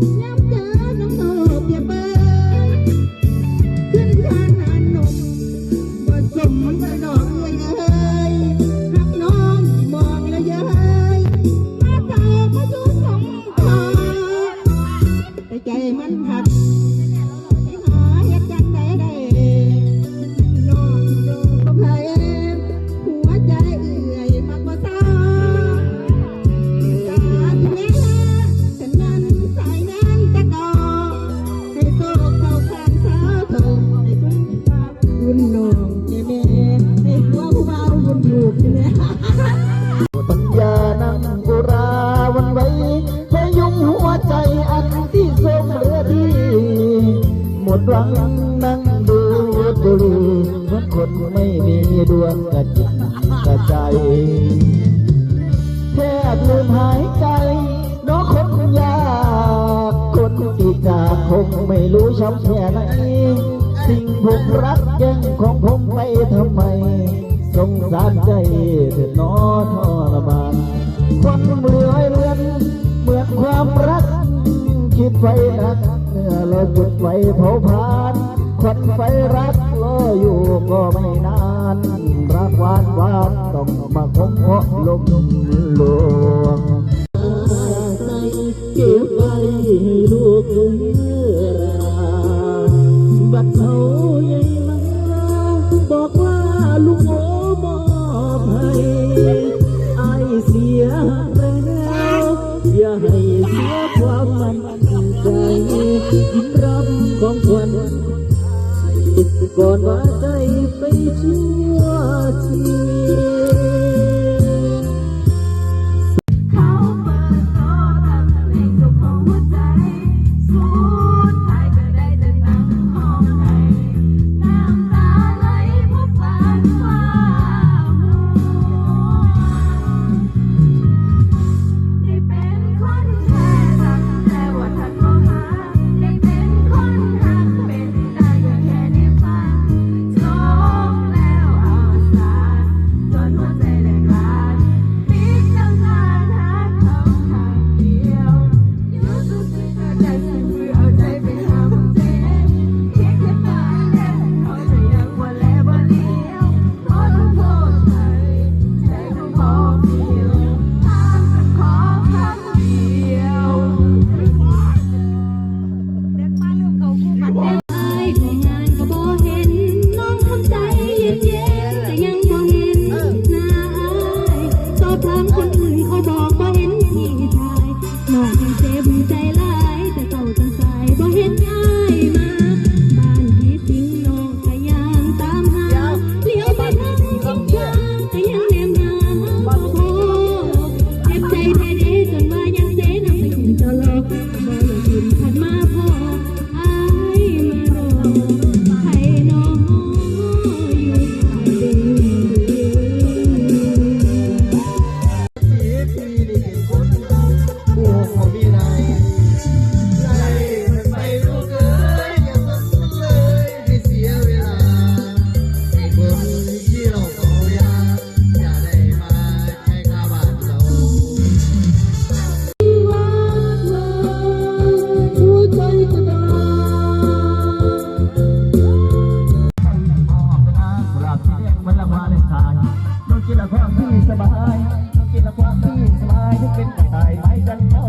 No. พลังนั่งดูตุลีเหมือคนไม่มีดวงกระจิตกระใจแทบลืมหายใจน้องคนยากคนอีกจากคงไม่รู้ช้ำแค่ไหนสิ่งผมรักยังของผมไปทำไมสงสารใจเถิดน้อทรมานคนเรือเรือนเหมือนความรักคิดไปนัก ไฟเผาพรานควันไฟรักรออยู่ก็ไม่นาน รักหวานหวานต้องมาคงเพาะลมหลวงเก็บไว้ให้ลูกเลือบัดเขาใหญ่มาบอกว่าลูกโอ เป็นกระต่ายไม้กันเท่